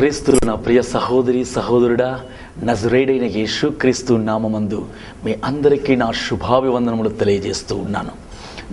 క్రీస్తు నా ప్రియ సహోదరి సహోదరుడా నజరేడైన యేసు క్రీస్తు నామమందు మీ అందరికీ నా శుభాభివందనములు తెలియజేస్తూ ఉన్నాను.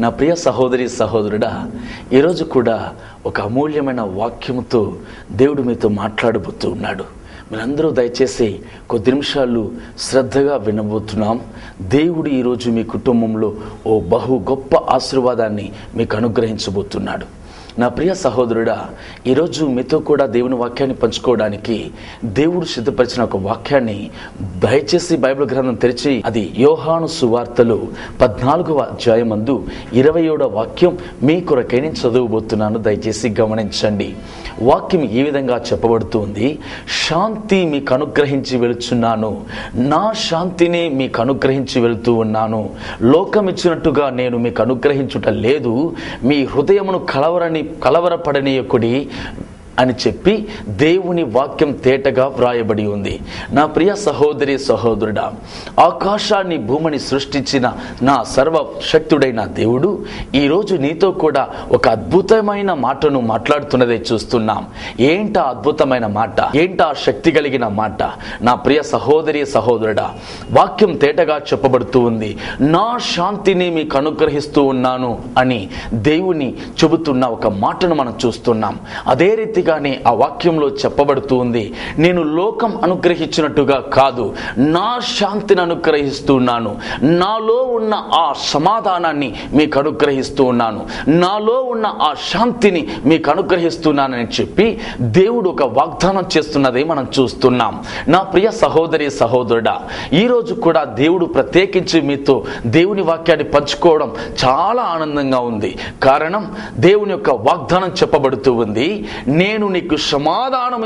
నా ప్రియ సహోదరి సహోదరుడా ఈరోజు కూడా ఒక అమూల్యమైన వాక్యముతో దేవుడు మీతో మాట్లాడబోతూ ఉన్నాడు. మీరందరూ దయచేసి కొద్ది నిమిషాలు శ్రద్ధగా వినబోతున్నాం. దేవుడు ఈరోజు మీ కుటుంబంలో ఓ బహు గొప్ప ఆశీర్వాదాన్ని మీకు అనుగ్రహించబోతున్నాడు. నా ప్రియ సహోదరుడా ఈరోజు మీతో కూడా దేవుని వాక్యాన్ని పంచుకోవడానికి దేవుడు సిద్ధపరిచిన ఒక వాక్యాన్ని దయచేసి బైబిల్ గ్రంథం తెరిచి అది యోహాను సువార్తలు పద్నాలుగవ అధ్యాయమందు ఇరవై ఏడవ వాక్యం మీ కొరకై నేను చదువుబోతున్నాను. దయచేసి గమనించండి. వాక్యం ఈ విధంగా చెప్పబడుతుంది. శాంతి మీకు అనుగ్రహించి వెళుచున్నాను. నా శాంతిని మీకు అనుగ్రహించి వెళుతూ ఉన్నాను. లోకం ఇచ్చినట్టుగా నేను మీకు అనుగ్రహించుట లేదు. మీ హృదయమును కలవరని கலவரப்படணிய கொடி అని చెప్పి దేవుని వాక్యం తేటగా వ్రాయబడి ఉంది. నా ప్రియ సహోదరి సహోదరుడా ఆకాశాన్ని భూమిని సృష్టించిన నా సర్వశక్తుడైన దేవుడు ఈరోజు నీతో కూడా ఒక అద్భుతమైన మాటను మాట్లాడుతున్నదే చూస్తున్నాం. ఏంటా అద్భుతమైన మాట? ఏంటా శక్తి కలిగిన మాట? నా ప్రియ సహోదరి సహోదరుడా వాక్యం తేటగా చెప్పబడుతూ ఉంది. నా శాంతిని మీకు అనుగ్రహిస్తూ ఉన్నాను అని దేవుని చెబుతున్న ఒక మాటను మనం చూస్తున్నాం. అదే రీతిగానే ఆ వాక్యంలో చెప్పబడుతూ ఉంది. నేను లోకం అనుగ్రహించినట్టుగా కాదు నా శాంతిని అనుగ్రహిస్తున్నాను నాలో ఉన్న ఆ సమాధానాన్ని మీకు అనుగ్రహిస్తూ ఉన్నాను. నాలో ఉన్న ఆ శాంతిని మీకు అనుగ్రహిస్తున్నానని చెప్పి దేవుడు ఒక వాగ్దానం చేస్తున్నది మనం చూస్తున్నాం. నా ప్రియ సహోదరి సహోదరుడా ఈరోజు కూడా దేవుడు ప్రత్యేకించి మీతో దేవుని వాక్యాన్ని పంచుకోవడం చాలా ఆనందంగా ఉంది. కారణం దేవుని యొక్క వాగ్దానం చెప్పబడుతూ ఉంది. నేను నీకు సమాధానం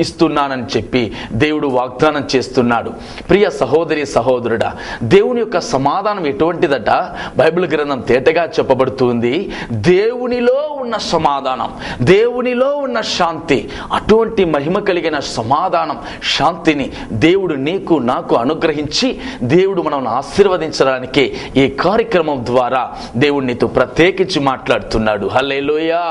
ఇస్తున్నానని చెప్పి దేవుడు వాగ్దానం చేస్తున్నాడు. ప్రియ సహోదరి సహోదరుడా దేవుని యొక్క సమాధానం ఎటువంటిదట? బైబిల్ గ్రంథం తేటగా చెప్పబడుతుంది దేవునిలో ఉన్న సమాధానం దేవునిలో ఉన్న శాంతి అటువంటి మహిమ కలిగిన సమాధానం శాంతిని దేవుడు నీకు నాకు అనుగ్రహించి దేవుడు మనల్ని ఆశీర్వదించడానికి ఈ కార్యక్రమం ద్వారా దేవుడు నీతో ప్రత్యేకించి మాట్లాడుతున్నాడు. హల్లెలూయా!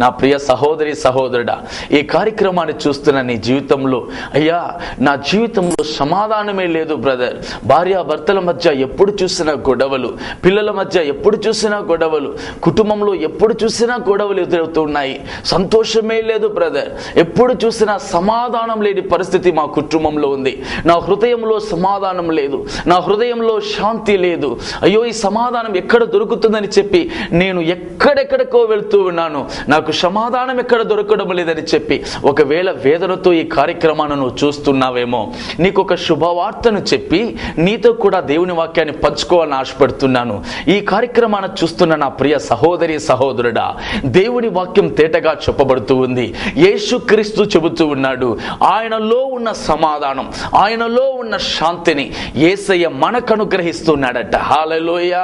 నా ప్రియ సహోదరి సహోదరుడా ఈ కార్యక్రమాన్ని చూస్తున్న నీ జీవితంలో అయ్యా నా జీవితంలో సమాధానమే లేదు బ్రదర్. భార్యాభర్తల మధ్య ఎప్పుడు చూసినా గొడవలు పిల్లల మధ్య ఎప్పుడు చూసినా గొడవలు కుటుంబంలో ఎప్పుడు చూసినా గొడవలు ఎదురవుతున్నాయి. సంతోషమే లేదు బ్రదర్ ఎప్పుడు చూసినా సమాధానం లేని పరిస్థితి మా కుటుంబంలో ఉంది. నా హృదయంలో సమాధానం లేదు. నా హృదయంలో శాంతి లేదు. అయ్యో ఈ సమాధానం ఎక్కడ దొరుకుతుందని చెప్పి నేను ఎక్కడెక్కడికో వెళ్తూ ఉన్నాను. నాకు సమాధానం ఎక్కడ దొరకడం లేదని చెప్పి ఒకవేళ వేదనతో ఈ కార్యక్రమాన్ని నువ్వు చూస్తున్నావేమో నీకు ఒక శుభవార్తను చెప్పి నీతో కూడా దేవుని వాక్యాన్ని పంచుకోవాలని ఆశపడుతున్నాను. ఈ కార్యక్రమాన్ని చూస్తున్న నా ప్రియ సహోదరి సహోదరుడా దేవుని వాక్యం తేటగా చెప్పబడుతూ ఉంది. యేసుక్రీస్తు చెబుతూ ఉన్నాడు ఆయనలో ఉన్న సమాధానం ఆయనలో ఉన్న శాంతిని ఏసయ్య మనకు అనుగ్రహిస్తున్నాడట హాలలోయ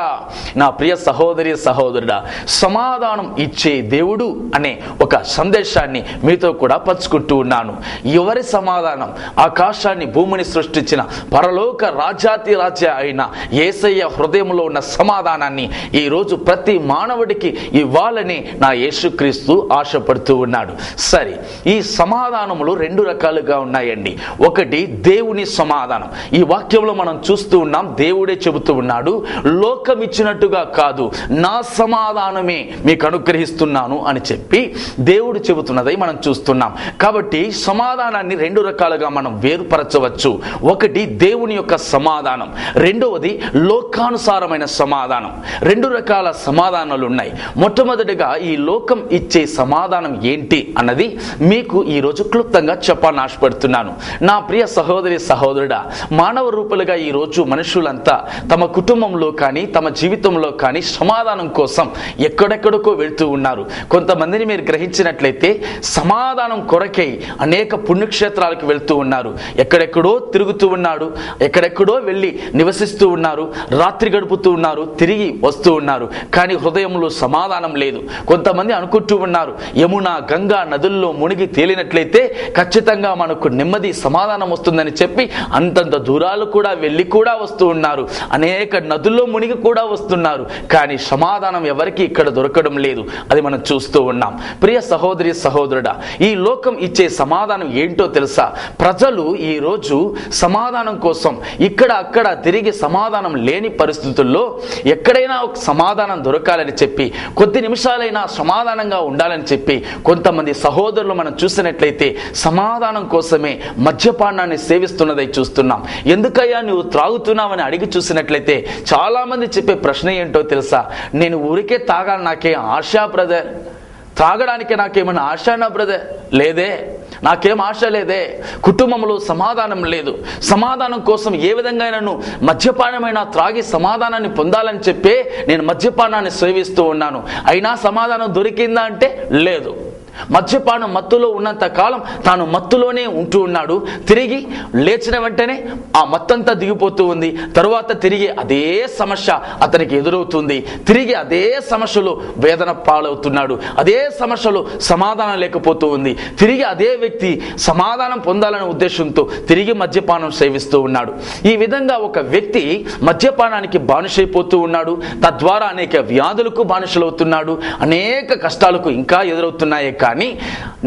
నా ప్రియ సహోదరి సహోదరుడా సమాధానం ఇచ్చే దేవుడు అనే ఒక సందేశాన్ని మీతో కూడా పంచుకుంటూ ఉన్నాను. ఎవరి సమాధానం? ఆకాశాన్ని భూమిని సృష్టించిన పరలోక రాజాతి రాజ్య అయిన ఏసయ్య హృదయంలో ఉన్న సమాధానాన్ని ఈరోజు ప్రతి మానవుడికి ఇవ్వాలని నా యేసుక్రీస్తు ఆశపడుతూ ఉన్నాడు. సరే ఈ సమాధానములు రెండు రకాలుగా ఉన్నాయండి. ఒకటి దేవుని సమాధానం. ఈ వాక్యంలో మనం చూస్తూ ఉన్నాం దేవుడే చెబుతూ ఉన్నాడు లోకం ఇచ్చినట్టుగా కాదు నా సమాధానమే మీకు అనుగ్రహిస్తున్నాను అని చెప్పి దేవుడు చెబుతున్నதை మనం చూస్తున్నాం. కాబట్టి సమాధానాన్ని రెండు రకాలుగా మనం వేరుపరచవచ్చు. ఒకటి దేవుని యొక్క సమాధానం. రెండవది లోకానుసారమైన సమాధానం. రెండు రకాల సమాధానాలు ఉన్నాయి. మొట్టమొదటిగా ఈ లోకం ఇచ్చే సమాధానం ఏంటి అన్నది మీకు ఈరోజు క్లుప్తంగా చెప్పాలని ఆశపడుతున్నాను. నా ప్రియ సహోదరి సహోదరుడా మానవ రూపులుగా ఈరోజు మనుషులంతా తమ కుటుంబంలో కానీ తమ జీవితంలో కానీ సమాధానం కోసం ఎక్కడెక్కడికో వెళ్తూ ఉన్నారు. కొంతమందిని మీరు గ్రహించినట్లయితే సమాధానం కొరకై అనేక పుణ్యక్షేత్రాలకు వెళ్తూ ఉన్నారు. ఎక్కడెక్కడో తిరుగుతూ ఉన్నాడు ఎక్కడెక్కడో వెళ్ళి నివసిస్తూ ఉన్నారు. రాత్రి గడుపుతూ ఉన్నారు. తిరిగి వస్తూ ఉన్నారు. కానీ హృదయంలో సమాధానం లేదు. కొంతమంది అనుకుంటూ ఉన్నారు యమున గంగా నదుల్లో మునిగి తేలినట్లయితే ఖచ్చితంగా మనకు నెమ్మది సమాధానం వస్తుందని చెప్పి అంతంత దూరాలు కూడా వెళ్ళి కూడా వస్తూ ఉన్నారు. అనేక నదుల్లో మునిగి కూడా వస్తున్నారు. కానీ సమాధానం ఎవరికి ఇక్కడ దొరకడం లేదు. అది మనం చూస్తూ ఉన్నాం. ప్రియ సహోదరి సహోదరుడా ఈ లోకం ఇచ్చే సమాధానం ఏంటో తెలుసా? ప్రజలు ఈరోజు సమాధానం కోసం ఇక్కడ అక్కడ తిరిగి సమాధానం లేని పరిస్థితుల్లో ఎక్కడైనా ఒక సమాధానం దొరకాలని చెప్పి కొద్ది నిమిషాలైనా సమాధానంగా ఉండాలని చెప్పి కొంతమంది సహోదరులు మనం చూసినట్లయితే సమాధానం కోసమే మద్యపానాన్ని సేవిస్తున్నదై చూస్తున్నాం. ఎందుకయ్యా నువ్వు త్రాగుతున్నావని అడిగి చూసినట్లయితే చాలామంది చెప్పే ప్రశ్న ఏంటో తెలుసా? నేను ఊరికే తాగాలి నాకే ఆశా బ్రదర్. త్రాగడానికి నాకేమైనా ఆశనా బ్రదర్? లేదే. నాకేం ఆశ లేదే. కుటుంబంలో సమాధానం లేదు. సమాధానం కోసం ఏ విధంగా నన్ను మద్యపానమైన త్రాగి సమాధానాన్ని పొందాలని చెప్పే నేను మద్యపానాన్ని సేవిస్తూ ఉన్నాను. అయినా సమాధానం దొరికిందా అంటే లేదు. మద్యపానం మత్తులో ఉన్నంత కాలం తాను మత్తులోనే ఉంటూ ఉన్నాడు. తిరిగి లేచిన వెంటనే ఆ మత్తంతా దిగిపోతూ ఉంది. తరువాత తిరిగి అదే సమస్య అతనికి ఎదురవుతుంది. తిరిగి అదే సమస్యలో వేదన పాలవుతున్నాడు. అదే సమస్యలో సమాధానం లేకపోతూ ఉంది. తిరిగి అదే వ్యక్తి సమాధానం పొందాలనే ఉద్దేశంతో తిరిగి మద్యపానం సేవిస్తూ ఉన్నాడు. ఈ విధంగా ఒక వ్యక్తి మద్యపానానికి బానిసైపోతూ ఉన్నాడు. తద్వారా అనేక వ్యాధులకు బానిసలవుతున్నాడు. అనేక కష్టాలకు ఇంకా ఎదురవుతున్నాయి. కానీ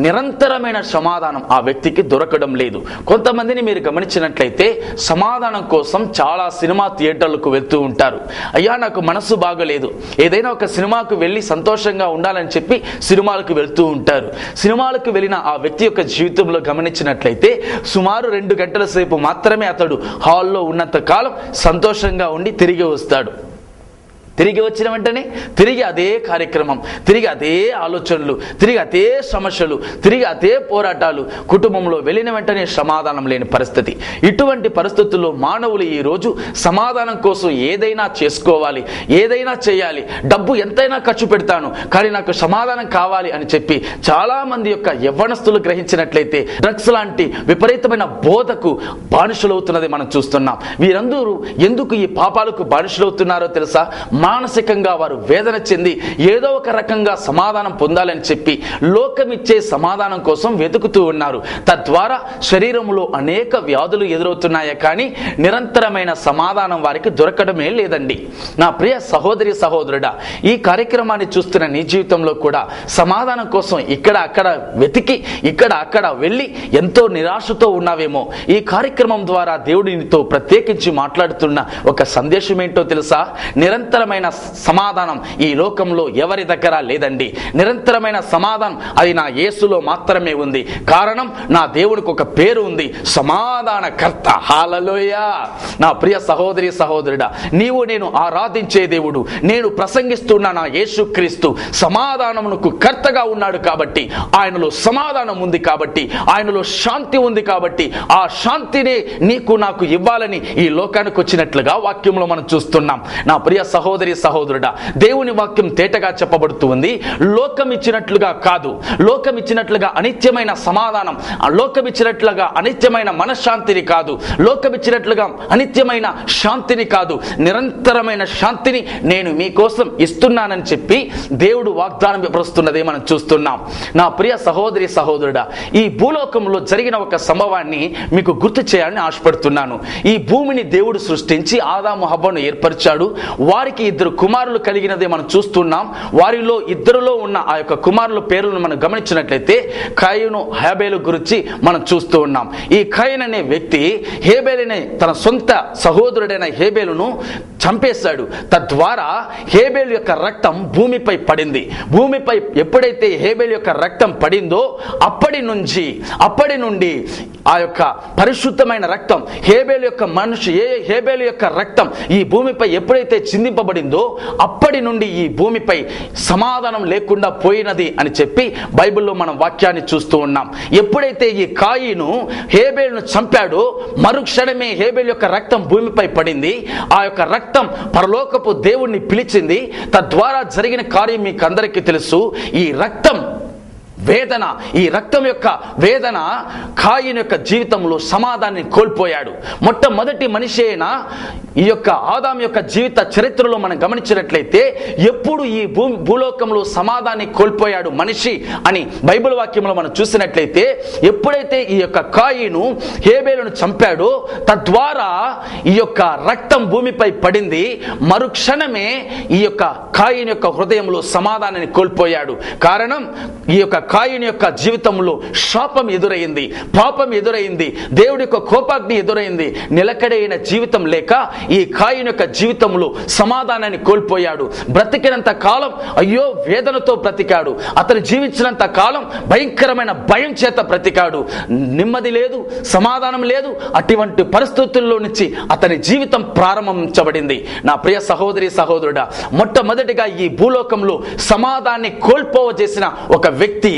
నిరంతరమైన సమాధానం ఆ వ్యక్తికి దొరకడం లేదు. కొంతమందిని మీరు గమనించినట్లయితే సమాధానం కోసం చాలా సినిమా థియేటర్లకు వెళ్తూ ఉంటారు. అయ్యా నాకు మనసు బాగలేదు. ఏదైనా ఒక సినిమాకు వెళ్ళి సంతోషంగా ఉండాలని చెప్పి సినిమాలకు వెళ్తూ ఉంటారు. సినిమాలకు వెళ్ళిన ఆ వ్యక్తి యొక్క జీవితంలో గమనించినట్లయితే సుమారు రెండు గంటల సేపు మాత్రమే అతడు హాల్లో ఉన్నంత కాలం సంతోషంగా ఉండి తిరిగి వస్తాడు. తిరిగి వచ్చిన వెంటనే తిరిగి అదే కార్యక్రమం తిరిగి అదే ఆలోచనలు తిరిగి అదే సమస్యలు తిరిగి అదే పోరాటాలు కుటుంబంలో వెళ్ళిన వెంటనే సమాధానం లేని పరిస్థితి. ఇటువంటి పరిస్థితుల్లో మానవులు ఈరోజు సమాధానం కోసం ఏదైనా చేసుకోవాలి ఏదైనా చేయాలి డబ్బు ఎంతైనా ఖర్చు పెడతాను కానీ నాకు సమాధానం కావాలి అని చెప్పి చాలామంది యొక్క యవ్వనస్తులు గ్రహించినట్లయితే డ్రగ్స్ లాంటి విపరీతమైన బోధకు బానిసలవుతున్నది మనం చూస్తున్నాం. వీరందరూ ఎందుకు ఈ పాపాలకు బానిసలవుతున్నారో తెలుసా? మానసికంగా వారు వేదన చెంది ఏదో ఒక రకంగా సమాధానం పొందాలని చెప్పి లోకమిచ్చే సమాధానం కోసం వెతుకుతూ ఉన్నారు. తద్వారా శరీరంలో అనేక వ్యాధులు ఎదురవుతున్నాయే కానీ నిరంతరమైన సమాధానం వారికి దొరకడమే లేదండి. నా ప్రియ సహోదరి సహోదరుడా ఈ కార్యక్రమాన్ని చూస్తున్న నీ జీవితంలో కూడా సమాధానం కోసం ఇక్కడ అక్కడ వెతికి ఇక్కడ అక్కడ వెళ్ళి ఎంతో నిరాశతో ఉన్నావేమో. ఈ కార్యక్రమం ద్వారా దేవుడినితో ప్రత్యేకించి మాట్లాడుతున్న ఒక సందేశం ఏంటో తెలుసా? నిరంతరమైన సమాధానం ఈ లోకంలో ఎవరి దగ్గర లేదండి. నిరంతరమైన సమాధానం అది నా యేసులో మాత్రమే ఉంది. కారణం నా దేవునికి ఒక పేరు ఉంది. సమాధానకర్త. హాలలోయ నా ప్రియ సహోదరి సహోదరుడా నీవు నేను ఆరాధించే దేవుడు. నేను ప్రసంగిస్తున్న నా యేసుక్రీస్తు సమాధానమునకు కర్తగా ఉన్నాడు కాబట్టి ఆయనలో సమాధానం ఉంది కాబట్టి ఆయనలో శాంతి ఉంది కాబట్టి ఆ శాంతినే నీకు నాకు ఇవ్వాలని ఈ లోకానికి వచ్చినట్లుగా వాక్యంలో మనం చూస్తున్నాం. నా ప్రియ సహోదరి సహోదరుడా దేవుని వాక్యం తేటగా చెప్పబడుతూ ఉంది. లోకం ఇచ్చినట్లుగా కాదు. లోకం ఇచ్చినట్లుగా అనిత్యమైన సమాధానం. లోకం ఇచ్చినట్లుగా అనిత్యమైన మనశ్శాంతిని కాదు. లోకం ఇచ్చినట్లుగా అనిత్యమైన శాంతిని కాదు. నిరంతరమైన శాంతిని నేను మీకోసం ఇస్తున్నానని చెప్పి దేవుడు వాగ్దానం వివరిస్తున్నదే మనం చూస్తున్నాం. నా ప్రియ సహోదరి సహోదరుడా ఈ భూలోకంలో జరిగిన ఒక సంభవాన్ని మీకు గుర్తు చేయాలని ఆశపడుతున్నాను. ఈ భూమిని దేవుడు సృష్టించి ఆదాము హబ్బను ఏర్పరిచాడు. వారికి ఇద్దరు కుమారులు కలిగినదే మనం చూస్తున్నాం. వారిలో ఇద్దరులో ఉన్న ఆ యొక్క కుమారుల పేర్లను మనం గమనించినట్లయితే కయను హేబేలు గురించి మనం చూస్తూ ఉన్నాం. ఈ కయన్ అనే వ్యక్తి హేబేలుని తన సొంత సహోదరుడైన హేబేలును చంపేశాడు. తద్వారా హేబేల్ యొక్క రక్తం భూమిపై పడింది. భూమిపై ఎప్పుడైతే హేబేల్ యొక్క రక్తం పడిందో అప్పటి నుంచి అప్పటి నుండి ఆ యొక్క పరిశుద్ధమైన రక్తం హేబేల్ యొక్క మనిషి ఏ హేబేల్ యొక్క రక్తం ఈ భూమిపై ఎప్పుడైతే చిందింపబడి చిందింపబడిందో అప్పటి నుండి ఈ భూమిపై సమాధానం లేకుండా పోయినది అని చెప్పి బైబిల్లో మనం వాక్యాన్ని చూస్తూ ఉన్నాం. ఎప్పుడైతే ఈ కాయిను హేబేల్ను చంపాడో మరుక్షణమే హేబేల్ యొక్క రక్తం భూమిపై పడింది. ఆ యొక్క రక్తం పరలోకపు దేవుణ్ణి పిలిచింది. తద్వారా జరిగిన కార్యం మీకు అందరికీ తెలుసు. ఈ రక్తం వేదన ఈ రక్తం యొక్క వేదన కాయిన్ యొక్క జీవితంలో సమాధాన్ని కోల్పోయాడు. మొట్టమొదటి మనిషి అయిన ఈ యొక్క ఆదాం యొక్క జీవిత చరిత్రలో మనం గమనించినట్లయితే ఎప్పుడు ఈ భూ భూలోకంలో సమాధాన్ని కోల్పోయాడు మనిషి అని బైబిల్ వాక్యంలో మనం చూసినట్లయితే ఎప్పుడైతే ఈ యొక్క కాయిను హేబేలును చంపాడో తద్వారా ఈ యొక్క రక్తం భూమిపై పడింది. మరుక్షణమే ఈ యొక్క కాయిన్ యొక్క హృదయంలో సమాధానాన్ని కోల్పోయాడు. కారణం ఈ యొక్క కాయిన్ యొక్క జీవితంలో శాపం ఎదురైంది పాపం ఎదురైంది దేవుడి యొక్క కోపాగ్ని ఎదురైంది నిలకడైన జీవితం లేక ఈ కాయిన్ యొక్క జీవితంలో సమాధానాన్ని కోల్పోయాడు. బ్రతికినంత కాలం అయ్యో వేదనతో బ్రతికాడు. అతను జీవించినంత కాలం భయంకరమైన భయం చేత బ్రతికాడు. నెమ్మది లేదు సమాధానం లేదు. అటువంటి పరిస్థితుల్లో నుంచి అతని జీవితం ప్రారంభించబడింది. నా ప్రియ సహోదరి సహోదరుడా మొట్టమొదటిగా ఈ భూలోకంలో సమాధాన్ని కోల్పోవజేసిన ఒక వ్యక్తి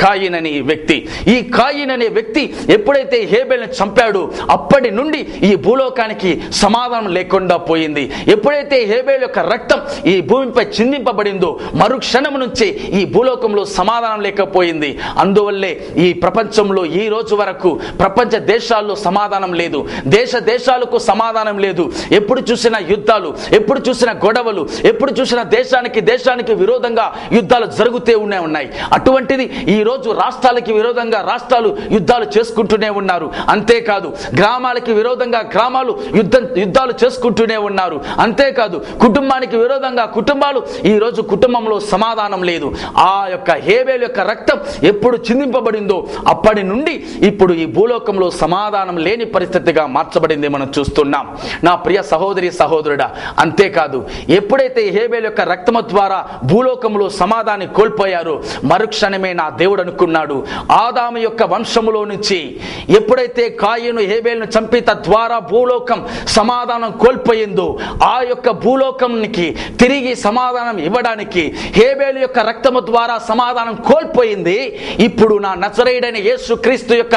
కాయిన్ అనే వ్యక్తి. ఈ కాయిన్ అనే వ్యక్తి ఎప్పుడైతే హేబెల్ని చంపాడో అప్పటి నుండి ఈ భూలోకానికి సమాధానం లేకుండా పోయింది. ఎప్పుడైతే హేబెల్ యొక్క రక్తం ఈ భూమిపై చిందింపబడిందో మరుక్షణం నుంచి ఈ భూలోకంలో సమాధానం లేకపోయింది. అందువల్లే ఈ ప్రపంచంలో ఈ రోజు వరకు ప్రపంచ దేశాల్లో సమాధానం లేదు. దేశ దేశాలకు సమాధానం లేదు. ఎప్పుడు చూసినా యుద్ధాలు ఎప్పుడు చూసినా గొడవలు ఎప్పుడు చూసినా దేశానికి దేశానికి విరోధంగా యుద్ధాలు జరుగుతూ ఉన్నాయి ఉన్నాయి. అటువంటిది ఈ రోజు రాష్ట్రాలకి విరోధంగా రాష్ట్రాలు యుద్ధాలు చేసుకుంటూనే ఉన్నారు. అంతేకాదు గ్రామాలకి విరోధంగా గ్రామాలు యుద్ధం యుద్ధాలు చేసుకుంటూనే ఉన్నారు. అంతేకాదు కుటుంబానికి విరోధంగా కుటుంబాలు ఈ రోజు కుటుంబంలో సమాధానం లేదు. ఆ యొక్క హేబేల్ యొక్క రక్తం ఎప్పుడు చిందింపబడిందో అప్పటి నుండి ఇప్పుడు ఈ భూలోకంలో సమాధానం లేని పరిస్థితిగా మార్చబడింది మనం చూస్తున్నాం. నా ప్రియ సహోదరి సహోదరుడా అంతేకాదు ఎప్పుడైతే హేబేల్ యొక్క రక్తము ద్వారా భూలోకంలో సమాధాన్ని కోల్పోయారో మరుక్షణమే నా దేవుడు అనుకున్నాడు. ఆదాము యొక్క వంశములో నుంచి ఎప్పుడైతే కాయను హేబేల్ను చంపి తద్వారా భూలోకం సమాధానం కోల్పోయిందో ఆ యొక్క భూలోకంకి తిరిగి సమాధానం ఇవ్వడానికి హేబేలు యొక్క రక్తము ద్వారా సమాధానం కోల్పోయింది. ఇప్పుడు నా నచరేయుడైన యేసు క్రీస్తు యొక్క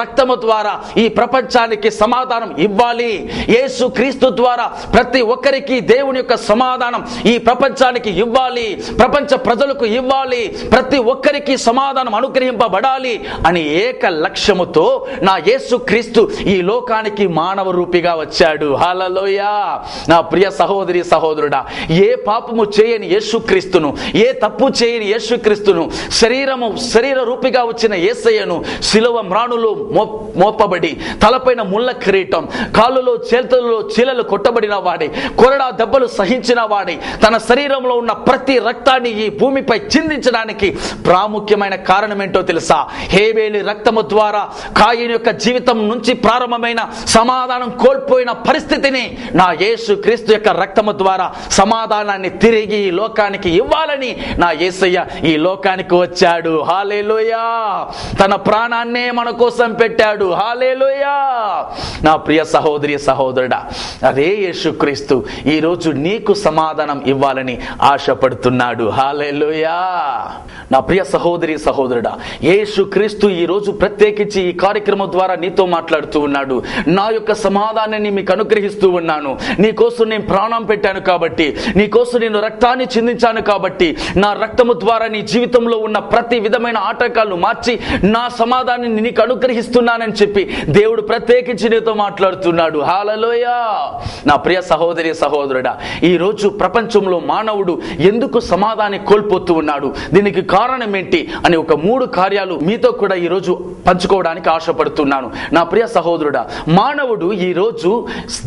రక్తము ద్వారా ఈ ప్రపంచానికి సమాధానం ఇవ్వాలి. యేసు క్రీస్తు ద్వారా ప్రతి ఒక్కరికి దేవుని యొక్క సమాధానం ఈ ప్రపంచానికి ఇవ్వాలి. ప్రపంచ ప్రజలకు ఇవ్వాలి. ప్రతి ఒక్కరికి సమాధానం అనుగ్రహింపబడాలి అని ఏక లక్ష్యముతో నా యేసుక్రీస్తు ఈ లోకానికి మానవ రూపిగా వచ్చాడు. హల్లెలూయా. నా ప్రియ సహోదరి సహోదరుడా ఏ పాపము చేయని యేసుక్రీస్తును ఏ తప్పు చేయని యేసుక్రీస్తును శరీరము శరీర రూపిగా వచ్చిన యేసయ్యను శిలువ మ్రాణులు మో మోపబడి తలపైన ముళ్ళ కిరీటం కాళ్ళలో చేతులలో చీలలు కొట్టబడిన వాడే కొరడా దెబ్బలు సహించిన వాడే తన శరీరంలో ఉన్న ప్రతి రక్తాన్ని ఈ భూమిపై చిందించడానికి ముఖ్యమైన కారణం ఏంటో తెలుసా? హేబేలి రక్తము ద్వారా కాయిన్ యొక్క జీవితం నుంచి ప్రారంభమైన సమాధానం కోల్పోయిన పరిస్థితిని నా యేసు క్రీస్తు యొక్క రక్తము ద్వారా సమాధానాన్ని తిరిగి ఈ లోకానికి ఇవ్వాలని నా యేసయ్య ఈ లోకానికి వచ్చాడు. హాలేలోయా తన ప్రాణాన్నే మన కోసం పెట్టాడు. హాలేలోయా నా ప్రియ సహోదరి సహోదరుడా అదే యేసుక్రీస్తు ఈ రోజు నీకు సమాధానం ఇవ్వాలని ఆశపడుతున్నాడు. హాలేలోయా నా ప్రియ సహోదరి సహోదరి సహోదరుడా యేసు క్రీస్తు ఈ రోజు ప్రత్యేకించి ఈ కార్యక్రమం ద్వారా నీతో మాట్లాడుతూ ఉన్నాడు. నా యొక్క సమాధానాన్ని మీకు అనుగ్రహిస్తూ ఉన్నాను. నీకోసం నేను ప్రాణం పెట్టాను కాబట్టి నీకోసం నేను రక్తాన్ని చిందించాను కాబట్టి నా రక్తము ద్వారా నీ జీవితంలో ఉన్న ప్రతి విధమైన ఆటంకాలను మార్చి నా సమాధానాన్ని నీకు అనుగ్రహిస్తున్నానని చెప్పి దేవుడు ప్రత్యేకించి నీతో మాట్లాడుతున్నాడు. హాలలోయ నా ప్రియ సహోదరి సహోదరుడా ఈ రోజు ప్రపంచంలో మానవుడు ఎందుకు సమాధాన్ని కోల్పోతూ ఉన్నాడు? దీనికి కారణం ఏంటి? అని ఒక మూడు కార్యాలు మీతో కూడా ఈ రోజు పంచుకోవడానికి ఆశపడుతున్నాను. నా ప్రియ సహోదరుడా మానవుడు ఈ రోజు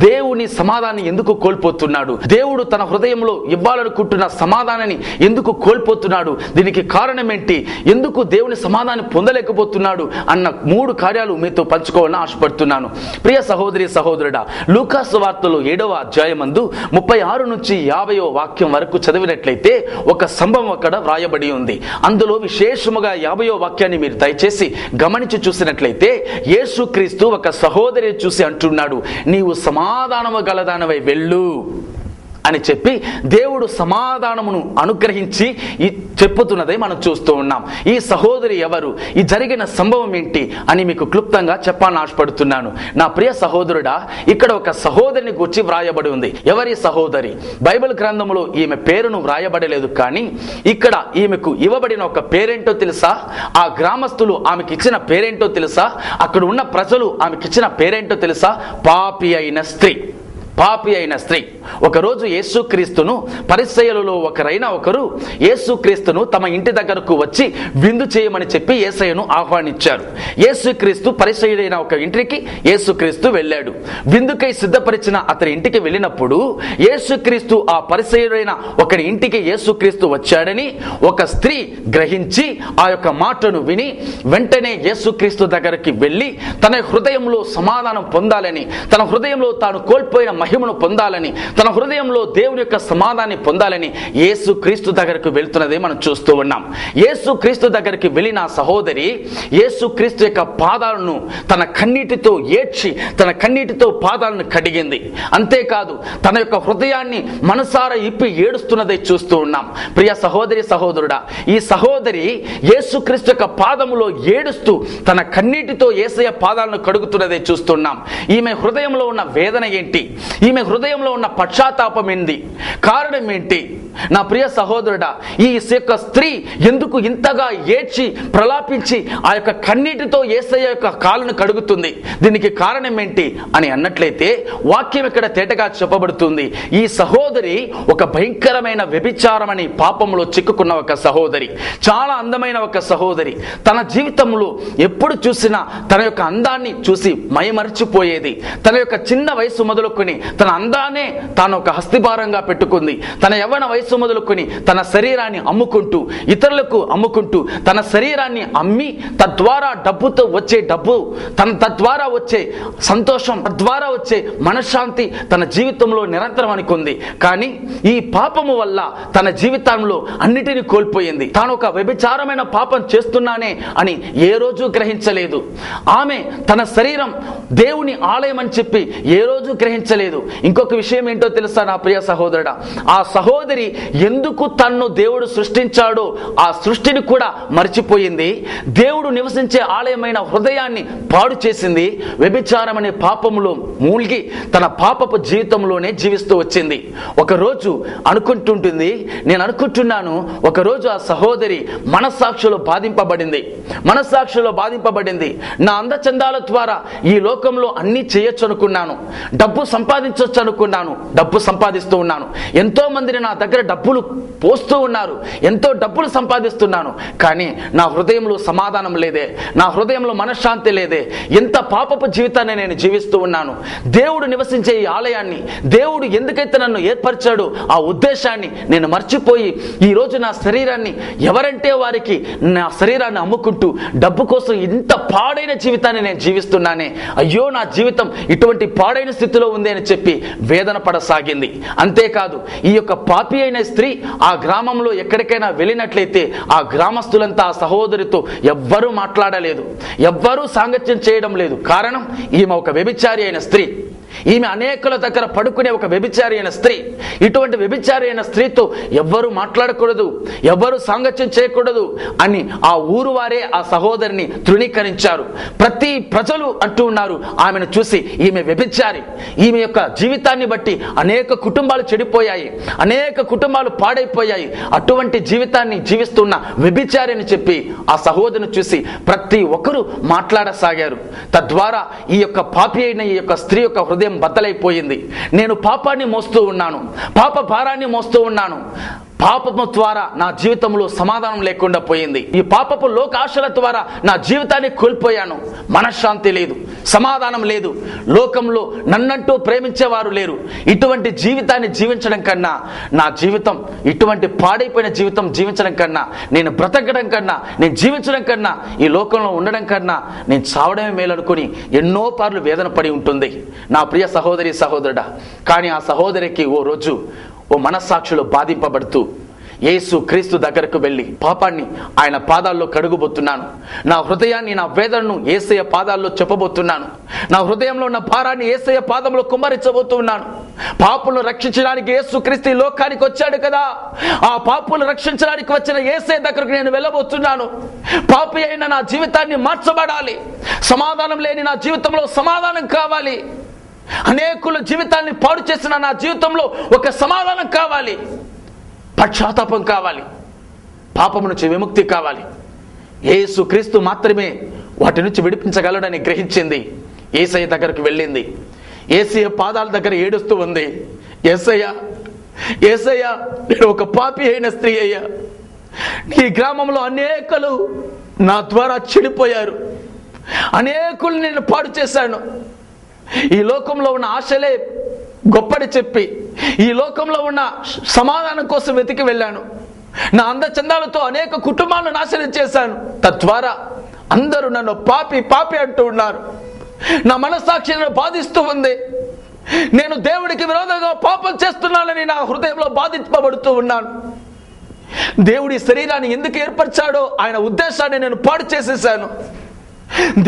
దేవుని సమాధానం ఎందుకు కోల్పోతున్నాడు? దేవుడు తన హృదయంలో ఇవ్వాలనుకుంటున్న సమాధానాన్ని ఎందుకు కోల్పోతున్నాడు? దీనికి కారణం ఏంటి ఎందుకు దేవుని సమాధానం పొందలేకపోతున్నాడు? అన్న మూడు కార్యాలు మీతో పంచుకోవాలని ఆశపడుతున్నాను. ప్రియ సహోదరి సహోదరుడా లూకాసు వార్తలు ఏడవ అధ్యాయమందు ముప్పై ఆరు నుంచి యాభైవ వాక్యం వరకు చదివినట్లయితే ఒక సంభవం అక్కడ వ్రాయబడి ఉంది. అందులో విశేషముగా యాభైవ వాక్యాన్ని మీరు దయచేసి గమనించి చూసినట్లయితే యేసుక్రీస్తు ఒక సహోదరి చూసి అంటున్నాడు నీవు సమాధానము గలదానవై వెళ్ళు. అని చెప్పి దేవుడు సమాధానమును అనుగ్రహించి ఈ చెప్పుతున్నదే మనం చూస్తూ ఉన్నాం. ఈ సహోదరి ఎవరు? ఈ జరిగిన సంభవం ఏంటి అని మీకు క్లుప్తంగా చెప్పాలని ఆశపడుతున్నాను. నా ప్రియ సహోదరుడా ఇక్కడ ఒక సహోదరిని గుర్చి వ్రాయబడి ఉంది. ఎవరి సహోదరి? బైబిల్ గ్రంథంలో ఈమె పేరును వ్రాయబడలేదు కానీ ఇక్కడ ఈమెకు ఇవ్వబడిన ఒక పేరేంటో తెలుసా? ఆ గ్రామస్తులు ఆమెకి ఇచ్చిన పేరేంటో తెలుసా? అక్కడ ఉన్న ప్రజలు ఆమెకిచ్చిన పేరేంటో తెలుసా? పాపి అయిన స్త్రీ. పాపి అయిన స్త్రీ. ఒకరోజు యేసుక్రీస్తును పరిసయలలో ఒకరైన ఒకరు యేసుక్రీస్తును తమ ఇంటి దగ్గరకు వచ్చి విందు చేయమని చెప్పి యేసయ్యను ఆహ్వానించారు. యేసుక్రీస్తు పరిసయుడైన ఒక ఇంటికి యేసుక్రీస్తు వెళ్ళాడు. విందుకై సిద్ధపరిచిన అతని ఇంటికి వెళ్ళినప్పుడు యేసుక్రీస్తు ఆ పరిసయుడైన ఒకరి ఇంటికి యేసుక్రీస్తు వచ్చాడని ఒక స్త్రీ గ్రహించి ఆ యొక్క మాటను విని వెంటనే యేసుక్రీస్తు దగ్గరికి వెళ్ళి తన హృదయంలో సమాధానం పొందాలని తన హృదయంలో తాను కోల్పోయిన మహిమను పొందాలని తన హృదయంలో దేవుని యొక్క సమాధాన్ని పొందాలని యేసు క్రీస్తు దగ్గరకు వెళ్తున్నదే మనం చూస్తూ ఉన్నాం. యేసు క్రీస్తు దగ్గరికి వెళ్ళిన సహోదరి యేసు క్రీస్తు యొక్క పాదాలను తన కన్నీటితో ఏడ్చి తన కన్నీటితో పాదాలను కడిగింది. అంతేకాదు తన యొక్క హృదయాన్ని మనసారా ఇప్పి ఏడుస్తున్నదే చూస్తూ ఉన్నాం. ప్రియ సహోదరి సహోదరుడా ఈ సహోదరి యేసుక్రీస్తు యొక్క పాదములో ఏడుస్తూ తన కన్నీటితో ఏసయ్య పాదాలను కడుగుతున్నదే చూస్తున్నాం ఈమె హృదయంలో ఉన్న వేదన ఏంటి? ఈమె హృదయంలో ఉన్న పశ్చాత్తాపం ఏంది? కారణం ఏంటి? నా ప్రియ సహోదరుడా ఈ యొక్క స్త్రీ ఎందుకు ఇంతగా ఏడ్చి ప్రలాపించి ఆ యొక్క కన్నీటితో ఏసయ్య యొక్క కాలును కడుగుతుంది? దీనికి కారణం ఏంటి అని అన్నట్లయితే వాక్యం ఇక్కడ తేటగా చెప్పబడుతుంది. ఈ సహోదరి ఒక భయంకరమైన వ్యభిచారం పాపంలో చిక్కుకున్న ఒక సహోదరి చాలా అందమైన ఒక సహోదరి. తన జీవితంలో ఎప్పుడు చూసినా తన యొక్క అందాన్ని చూసి మయమరిచిపోయేది. తన యొక్క చిన్న వయసు మొదలుకొని తన అందానే తాను ఒక హస్తిభారంగా పెట్టుకుంది. తన యవ్వన వయస్సు మొదలుకొని తన శరీరాన్ని అమ్ముకుంటూ ఇతరులకు అమ్ముకుంటూ తన శరీరాన్ని అమ్మి తద్వారా డబ్బుతో వచ్చే డబ్బు తన తద్వారా వచ్చే సంతోషం తద్వారా వచ్చే మనశ్శాంతి తన జీవితంలో నిరంతరం అనుకుంది. కానీ ఈ పాపము వల్ల తన జీవితంలో అన్నిటిని కోల్పోయింది. తాను ఒక వ్యభిచారమైన పాపం చేస్తున్నానే అని ఏ రోజు గ్రహించలేదు. ఆమె తన శరీరం దేవుని ఆలయం అని చెప్పి ఏ రోజు గ్రహించలేదు. ఇంకొక విషయం ఏంటో తెలుసా నా ప్రియ సహోదరుడా? ఆ సహోదరి ఎందుకు తన్ను దేవుడు సృష్టించాడో ఆ సృష్టిని కూడా మర్చిపోయింది. దేవుడు నివసించే ఆలయమైన హృదయాన్ని పాడు చేసింది. వ్యభిచారం అనే పాపములో మూల్గి తన పాపపు జీవితంలోనే జీవిస్తూ వచ్చింది. ఒకరోజు అనుకుంటుంటుంది నేను అనుకుంటున్నాను ఒకరోజు ఆ సహోదరి మనస్సాక్షిలో బాధింపబడింది. మనస్సాక్షిలో బాధింపబడింది. నా అందచందాల ద్వారా ఈ లోకంలో అన్నీ చేయొచ్చు అనుకున్నాను. డబ్బు సంపాదించవచ్చు అనుకున్నాను డబ్బు సంపాదిస్తూ ఉన్నాను. ఎంతో మందిని నా దగ్గర డబ్బులు పోస్తూ ఉన్నారు. ఎంతో డబ్బులు సంపాదిస్తున్నాను. కానీ నా హృదయంలో సమాధానం లేదే. నా హృదయంలో మనశ్శాంతి లేదే. ఎంత పాపపు జీవితాన్ని నేను జీవిస్తూ ఉన్నాను. దేవుడు నివసించే ఈ ఆలయాన్ని దేవుడు ఎందుకైతే నన్ను ఏర్పరిచాడో ఆ ఉద్దేశాన్ని నేను మర్చిపోయి ఈ రోజు నా శరీరాన్ని ఎవరంటే వారికి నా శరీరాన్ని అమ్ముకుంటూ డబ్బు కోసం ఇంత పాడైన జీవితాన్ని నేను జీవిస్తున్నానే. అయ్యో నా జీవితం ఇటువంటి పాడైన స్థితిలో ఉంది అని చెప్పి వేదన పడసాగింది. అంతేకాదు ఈ యొక్క పాపి అయిన స్త్రీ ఆ గ్రామంలో ఎక్కడికైనా వెళ్ళినట్లయితే ఆ గ్రామస్తులంతా ఆ సహోదరితో ఎవ్వరూ మాట్లాడలేదు. ఎవ్వరూ సాంగత్యం చేయడం లేదు. కారణం ఈమె ఒక వ్యభిచారి అయిన స్త్రీ. ఈమె అనేకుల దగ్గర పడుకునే ఒక వ్యభిచారి అయిన స్త్రీ. ఇటువంటి వ్యభిచారి అయిన స్త్రీతో ఎవ్వరూ మాట్లాడకూడదు ఎవ్వరూ సాంగత్యం చేయకూడదు అని ఆ ఊరు వారే ఆ సహోదరిని తృణీకరించారు. ప్రతి ప్రజలు అంటూ ఉన్నారు ఆమెను చూసి ఈమె వ్యభిచారి. ఈమె యొక్క జీవితాన్ని బట్టి అనేక కుటుంబాలు చెడిపోయాయి అనేక కుటుంబాలు పాడైపోయాయి. అటువంటి జీవితాన్ని జీవిస్తున్న వ్యభిచారి అని చెప్పి ఆ సహోదరిని చూసి ప్రతి ఒక్కరూ మాట్లాడసాగారు. తద్వారా ఈ యొక్క పాపి అయిన ఈ యొక్క స్త్రీ యొక్క హృదయం బద్దలైపోయింది. నేను పాపాన్ని మోస్తూ ఉన్నాను. పాప భారాన్ని మోస్తూ ఉన్నాను. పాపము ద్వారా నా జీవితంలో సమాధానం లేకుండా పోయింది. ఈ పాపపు లోకాశల ద్వారా నా జీవితాన్ని కోల్పోయాను. మనశ్శాంతి లేదు సమాధానం లేదు. లోకంలో నన్నంటూ ప్రేమించేవారు లేరు. ఇటువంటి జీవితాన్ని జీవించడం కన్నా నా జీవితం ఇటువంటి పాడైపోయిన జీవితం జీవించడం కన్నా నేను బ్రతకడం కన్నా నేను జీవించడం కన్నా ఈ లోకంలో ఉండడం కన్నా నేను చావడమే మేలనుకుని ఎన్నో పార్లు వేదన పడి ఉంటుంది. నా ప్రియ సహోదరి సహోదరుడా కానీ ఆ సహోదరికి ఓ రోజు ఓ మనస్సాక్షిలో బాధింపబడుతూ యేసు క్రీస్తు దగ్గరకు వెళ్ళి పాపాన్ని ఆయన పాదాల్లో కడుగుబోతున్నాను. నా హృదయాన్ని నా వేదనను ఏసయ్య పాదాల్లో చెప్పబోతున్నాను. నా హృదయంలో ఉన్న భారాన్ని ఏసయ్య పాదంలో కుమ్మరించబోతున్నాను. పాపులను రక్షించడానికి యేసు క్రీస్తు లోకానికి వచ్చాడు కదా. ఆ పాపులను రక్షించడానికి వచ్చిన ఏసయ్య దగ్గరకు నేను వెళ్ళబోతున్నాను. పాపి అయిన నా జీవితాన్ని మార్చబడాలి. సమాధానం లేని నా జీవితంలో సమాధానం కావాలి. అనేకుల జీవితాన్ని పాడు చేసిన నా జీవితంలో ఒక సమాధానం కావాలి. పశ్చాత్తాపం కావాలి. పాపం నుంచి విముక్తి కావాలి. ఏసు క్రీస్తు మాత్రమే వాటి నుంచి విడిపించగలడని గ్రహించింది. ఏసయ్య దగ్గరకు వెళ్ళింది. ఏసయ్య పాదాల దగ్గర ఏడుస్తూ ఉంది. ఎస్ఐయ ఏసయ్య నేను ఒక పాపి అయిన స్త్రీ అయ్యా. నీ గ్రామంలో అనేకలు నా ద్వారా చెడిపోయారు. అనేకులు నేను పాడు చేశాను. ఈ లోకంలో ఉన్న ఆశలే గొప్పడి చెప్పి ఈ లోకంలో ఉన్న సమాధానం కోసం వెతికి వెళ్ళాను. నా అందచందాలతో అనేక కుటుంబాలను నాశనం చేశాను. తద్వారా అందరూ నన్ను పాపి పాపి అంటూ ఉన్నారు. నా మనస్సాక్షి నన్ను బాధిస్తూ ఉంది. నేను దేవుడికి విరోధంగా పాపం చేస్తున్నానని నా హృదయంలో బాధింపబడుతూ ఉన్నాను. దేవుడి శరీరాన్ని ఎందుకు ఏర్పరిచాడో ఆయన ఉద్దేశాన్ని నేను పాడు చేసేసాను.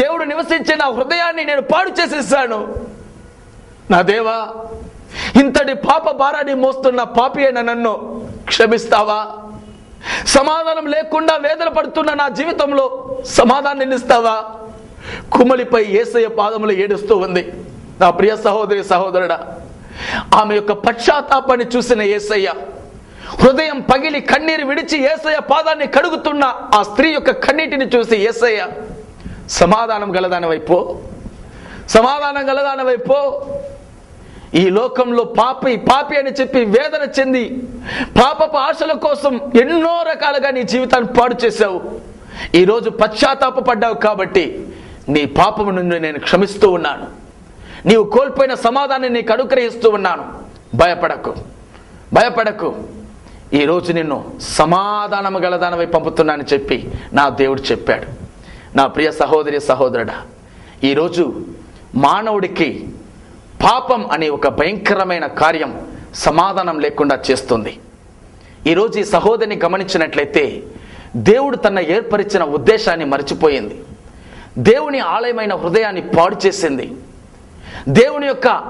దేవుడు నివసించే నా హృదయాన్ని నేను పాడు చేసేసాను. నా దేవా ఇంతటి పాప భారాన్ని మోస్తున్న పాపి అయిన నన్ను క్షమిస్తావా? సమాధానం లేకుండా వేదన పడుతున్న నా జీవితంలో సమాధానం నిలుస్తావా కుమలిపై ఏసయ్య పాదములు ఏడుస్తూ ఉంది. నా ప్రియ సహోదరి సహోదరుడా ఆమె యొక్క పశ్చాత్తాపాన్ని చూసిన ఏసయ్య హృదయం పగిలి కన్నీరు విడిచి ఏసయ్య పాదాన్ని కడుగుతున్న ఆ స్త్రీ యొక్క కన్నీటిని చూసి ఏసయ్య సమాధానం గలదాని వైపు. సమాధానం గలదాని వైపు. ఈ లోకంలో పాపి పాపి అని చెప్పి వేదన చెంది పాపపు ఆశల కోసం ఎన్నో రకాలుగా నీ జీవితాన్ని పాడు చేశావు. ఈరోజు పశ్చాత్తాపడ్డావు కాబట్టి నీ పాపము నుండి నేను క్షమిస్తూ ఉన్నాను. నీవు కోల్పోయిన సమాధానాన్ని నీకు అనుగ్రహిస్తూ ఉన్నాను. భయపడకు భయపడకు. ఈరోజు నిన్ను సమాధానము గలదానమై పంపుతున్నానని చెప్పి నా దేవుడు చెప్పాడు. నా ప్రియ సహోదరి సహోదరుడా ఈరోజు మానవుడికి పాపం అనే ఒక భయంకరమైన కార్యం సమాధానం లేకుండా చేస్తుంది. ఈరోజు ఈ సహోదరిని గమనించినట్లయితే దేవుడు తన ఏర్పరిచిన ఉద్దేశాన్ని మర్చిపోయింది. దేవుని ఆలయమైన హృదయాన్ని పాడు చేసింది. దేవుని యొక్క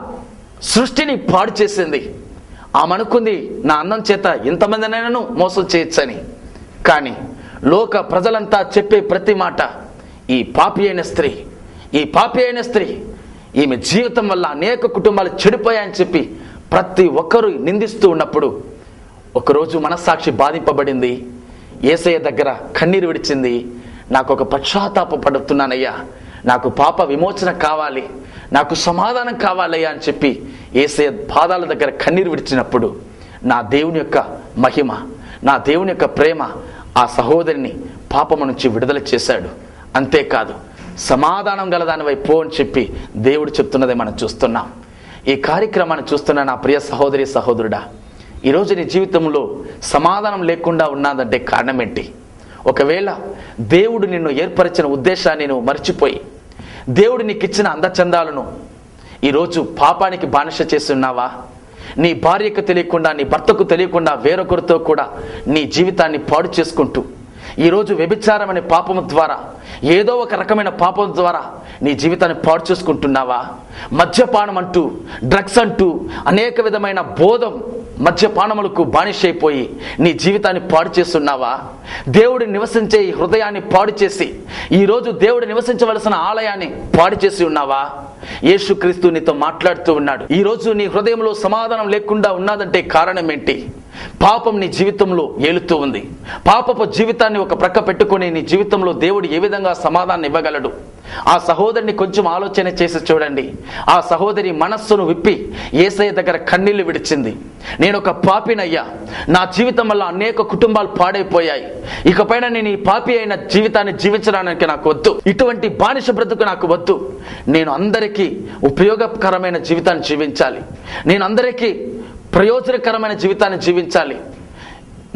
సృష్టిని పాడు చేసింది. ఆమె అనుకుంది నా అన్నం చేత ఎంతమందినైనాను మోసం చేయొచ్చని. కానీ లోక ప్రజలంతా చెప్పే ప్రతి మాట ఈ పాపి అయిన స్త్రీ ఈ పాపి అయిన స్త్రీ ఈమె జీవితం వల్ల అనేక కుటుంబాలు చెడిపోయాయని చెప్పి ప్రతి ఒక్కరూ నిందిస్తూ ఉన్నప్పుడు ఒకరోజు మనస్సాక్షి బాధింపబడింది. ఏసయ్య దగ్గర కన్నీరు విడిచింది. నాకు ఒక పశ్చాత్తాప పడుతున్నానయ్యా. నాకు పాప విమోచన కావాలి. నాకు సమాధానం కావాలయ్యా అని చెప్పి ఏసయ్య పాదాల దగ్గర కన్నీరు విడిచినప్పుడు నా దేవుని యొక్క మహిమ నా దేవుని యొక్క ప్రేమ ఆ సహోదరిని పాపము నుంచి విడుదల చేశాడు. అంతేకాదు సమాధానం గలదానివై పో అని చెప్పి దేవుడు చెప్తున్నదే మనం చూస్తున్నాం. ఈ కార్యక్రమాన్ని చూస్తున్న నా ప్రియ సహోదరి సహోదరుడా ఈరోజు నీ జీవితంలో సమాధానం లేకుండా ఉన్నదంటే కారణం ఏంటి? ఒకవేళ దేవుడు నిన్ను ఏర్పరిచిన ఉద్దేశాన్ని నువ్వు మర్చిపోయి దేవుడు నీకు ఇచ్చిన అందచందాలను ఈరోజు పాపానికి బానిస చేస్తున్నావా? నీ భార్యకు తెలియకుండా నీ భర్తకు తెలియకుండా వేరొకరితో కూడా నీ జీవితాన్ని పాడు చేసుకుంటూ ఈరోజు వ్యభిచారం అనే పాపం ద్వారా ఏదో ఒక రకమైన పాపం ద్వారా నీ జీవితాన్ని పాడు చేసుకుంటున్నావా? మద్యపానం అంటూ డ్రగ్స్ అంటూ అనేక విధమైన బోధం మద్యపానములకు బానిసైపోయి నీ జీవితాన్ని పాడు చేస్తున్నావా? దేవుడు నివసించే ఈ హృదయాన్ని పాడు చేసి ఈరోజు దేవుడు నివసించవలసిన ఆలయాన్ని పాడు చేసి ఉన్నావా? యేసుక్రీస్తు నీతో మాట్లాడుతూ ఉన్నాడు. ఈరోజు నీ హృదయంలో సమాధానం లేకుండా ఉన్నదంటే కారణం ఏంటి? పాపం నీ జీవితంలో ఏలుతూ ఉంది. పాపపు జీవితాన్ని ఒక ప్రక్క పెట్టుకుని నీ జీవితంలో దేవుడు ఏ విధంగా సమాధానం ఇవ్వగలడు? ఆ సహోదరిని కొంచెం ఆలోచన చేసి చూడండి. ఆ సహోదరి మనస్సును విప్పి ఏసయ్య దగ్గర కన్నీళ్ళు విడిచింది. నేను ఒక పాపినయ్యా. నా జీవితం వల్ల అనేక కుటుంబాలు పాడైపోయాయి. ఇకపైన నేను ఈ పాపి అయిన జీవితాన్ని జీవించడానికి నాకు వద్దు. ఇటువంటి బానిస బ్రతుకు నాకు వద్దు. నేను అందరికీ ఉపయోగకరమైన జీవితాన్ని జీవించాలి. నేను అందరికీ ప్రయోజనకరమైన జీవితాన్ని జీవించాలి.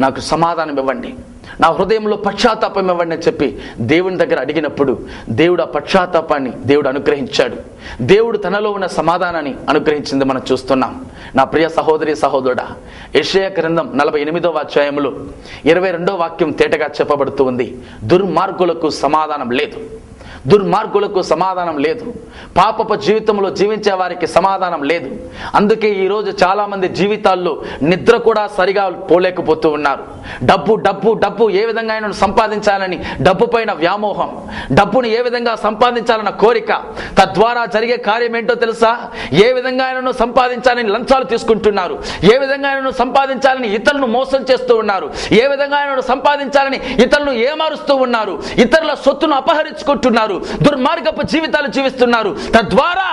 నాకు సమాధానం ఇవ్వండి. నా హృదయంలో పశ్చాత్తాపం ఇవ్వండి చెప్పి దేవుని దగ్గర అడిగినప్పుడు దేవుడు ఆ పశ్చాత్తాపాన్ని దేవుడు అనుగ్రహించాడు. దేవుడు తనలో ఉన్న సమాధానాన్ని అనుగ్రహించింది మనం చూస్తున్నాం. నా ప్రియ సహోదరి సహోదరుడా యషయ గ్రంథం నలభై ఎనిమిదవ అధ్యాయంలో ఇరవై రెండో వాక్యం తేటగా చెప్పబడుతూ ఉంది. దుర్మార్గులకు సమాధానం లేదు. దుర్మార్గులకు సమాధానం లేదు. పాపపు జీవితంలో జీవించే వారికి సమాధానం లేదు. అందుకే ఈరోజు చాలామంది జీవితాల్లో నిద్ర కూడా సరిగా పోలేకపోతూ ఉన్నారు. డబ్బు డబ్బు డబ్బు ఏ విధంగా అయినా సంపాదించాలని డబ్బు పైన వ్యామోహం. డబ్బును ఏ విధంగా సంపాదించాలన్న కోరిక. తద్వారా జరిగే కార్యం ఏంటో తెలుసా? ఏ విధంగా ఆయనను సంపాదించాలని లంచాలు తీసుకుంటున్నారు. ఏ విధంగా ఆయనను సంపాదించాలని ఇతరులను మోసం చేస్తూ ఉన్నారు. ఏ విధంగా ఆయనను సంపాదించాలని ఇతరులను ఏమారుస్తూ ఉన్నారు. ఇతరుల సొత్తును అపహరించుకుంటున్నారు. దుర్మార్గపు జీవితాలు జీవిస్తున్నారు. తద్వారా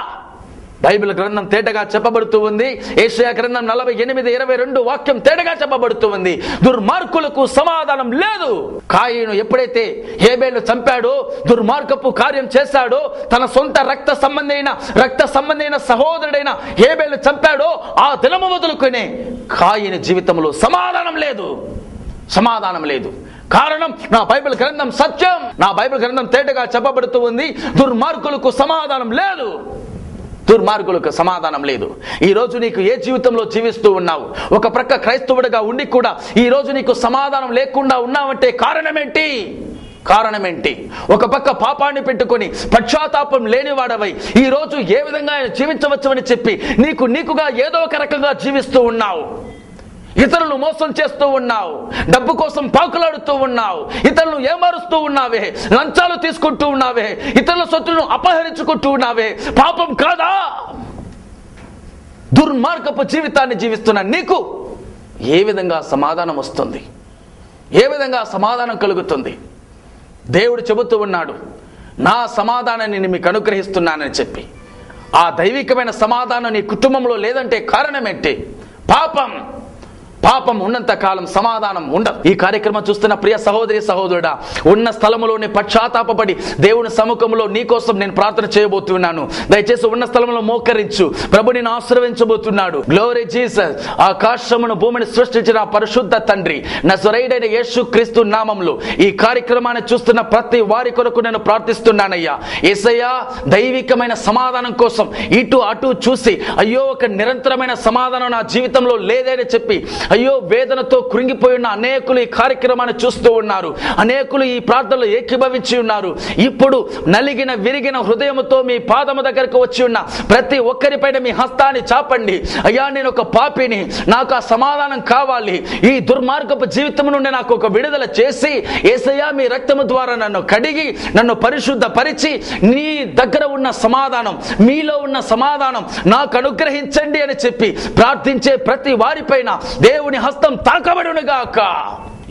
బైబిల్ గ్రంథం తేటగా చెప్పబడుతూ ఉంది. ఏషియా గ్రంథం నలభై ఎనిమిది ఇరవై రెండు వాక్యం తేటగా చెప్పబడుతూ ఉంది. దుర్మార్గులకు సమాధానం లేదు. కాయను ఎప్పుడైతే హేబేలు చంపాడో దుర్మార్గపు కార్యం చేశాడో తన సొంత రక్త సంబంధైన రక్త సంబంధైన సహోదరుడైన హేబేలు చంపాడో ఆ దినము వదులుకునే కాయని జీవితంలో సమాధానం లేదు. సమాధానం లేదు. కారణం నా బైబిల్ గ్రంథం సత్యం. నా బైబిల్ గ్రంథం తేటగా చెప్పబడుతూ ఉంది. దుర్మార్గులకు సమాధానం లేదు. దుర్మార్గులకు సమాధానం లేదు. ఈ రోజు నీకు ఏ జీవితంలో జీవిస్తూ ఉన్నావు? ఒక ప్రక్క క్రైస్తవుడిగా ఉండి కూడా ఈ రోజు నీకు సమాధానం లేకుండా ఉన్నావంటే కారణమేంటి? కారణమేంటి? ఒక పక్క పాపాన్ని పెట్టుకొని పశ్చాత్తాపం లేనివాడవై ఈ రోజు ఏ విధంగా ఆయన జీవించవచ్చని చెప్పి నీకు నీకుగా ఏదో ఒక రకంగా జీవిస్తూ ఉన్నావు. ఇతరులను మోసం చేస్తూ ఉన్నావు. డబ్బు కోసం పాకులాడుతూ ఉన్నావు. ఇతరులను ఏమారుస్తూ ఉన్నావే? లంచాలు తీసుకుంటూ ఉన్నావే? ఇతరుల సొత్తులను అపహరించుకుంటూ ఉన్నావే? పాపం కాదా? దుర్మార్గపు జీవితాన్ని జీవిస్తున్న నీకు ఏ విధంగా సమాధానం వస్తుంది? ఏ విధంగా సమాధానం కలుగుతుంది? దేవుడు చెబుతూ ఉన్నాడు నా సమాధానాన్ని నేను మీకు అనుగ్రహిస్తున్నానని చెప్పి. ఆ దైవికమైన సమాధానం నీ కుటుంబంలో లేదంటే కారణం ఏంటి? పాపం. పాపం ఉన్నంత కాలం సమాధానం ఉండదు. ఈ కార్యక్రమం చూస్తున్న ప్రియ సహోదరి సహోదరుడా ఉన్న స్థలంలోనే పశ్చాత్తాపడి దేవుని సముఖంలో నీ కోసం నేను ప్రార్థన చేయబోతున్నాను. దయచేసి ఉన్న స్థలంలో మోకరించు. ప్రభు నేను ఆశ్రవించబోతున్నాడు గ్లోరీ జీసస్ ఆకాశమును భూమిని సృష్టించిన పరిశుద్ధ తండ్రి నజరైడైన యేసు క్రీస్తు నామంలో ఈ కార్యక్రమాన్ని చూస్తున్న ప్రతి వారి కొరకు నేను ప్రార్థిస్తున్నానయ్యా. ఎసయ్యా దైవికమైన సమాధానం కోసం ఇటు అటు చూసి అయ్యో ఒక నిరంతరమైన సమాధానం నా జీవితంలో లేదని చెప్పి అయ్యో వేదనతో కృంగిపోయి ఉన్న అనేకులు ఈ కార్యక్రమాన్ని చూస్తూ ఉన్నారు. అనేకులు ఈ ప్రార్థనలో ఏకీభవించి ఉన్నారు. ఇప్పుడు నలిగిన విరిగిన హృదయముతో మీ పాదము దగ్గరకు వచ్చి ఉన్న ప్రతి ఒక్కరిపైన మీ హస్తాన్ని చాపండి. అయ్యా నేను ఒక పాపిని. నాకు ఆ సమాధానం కావాలి. ఈ దుర్మార్గపు జీవితం నుండి నాకు ఒక విడుదల చేసి ఏసయ్యా మీ రక్తము ద్వారా నన్ను కడిగి నన్ను పరిశుద్ధపరిచి నీ దగ్గర ఉన్న సమాధానం మీలో ఉన్న సమాధానం నాకు అనుగ్రహించండి అని చెప్పి ప్రార్థించే ప్రతి వారిపైన దేవుని హస్తం తాకబడునుగాక.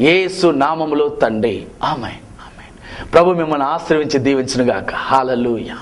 ఏసు నామములో తండ్రి. ఆమె ఆమె ప్రభు మిమ్మల్ని ఆశ్రయించి దీవించునుగాక. హాలూయ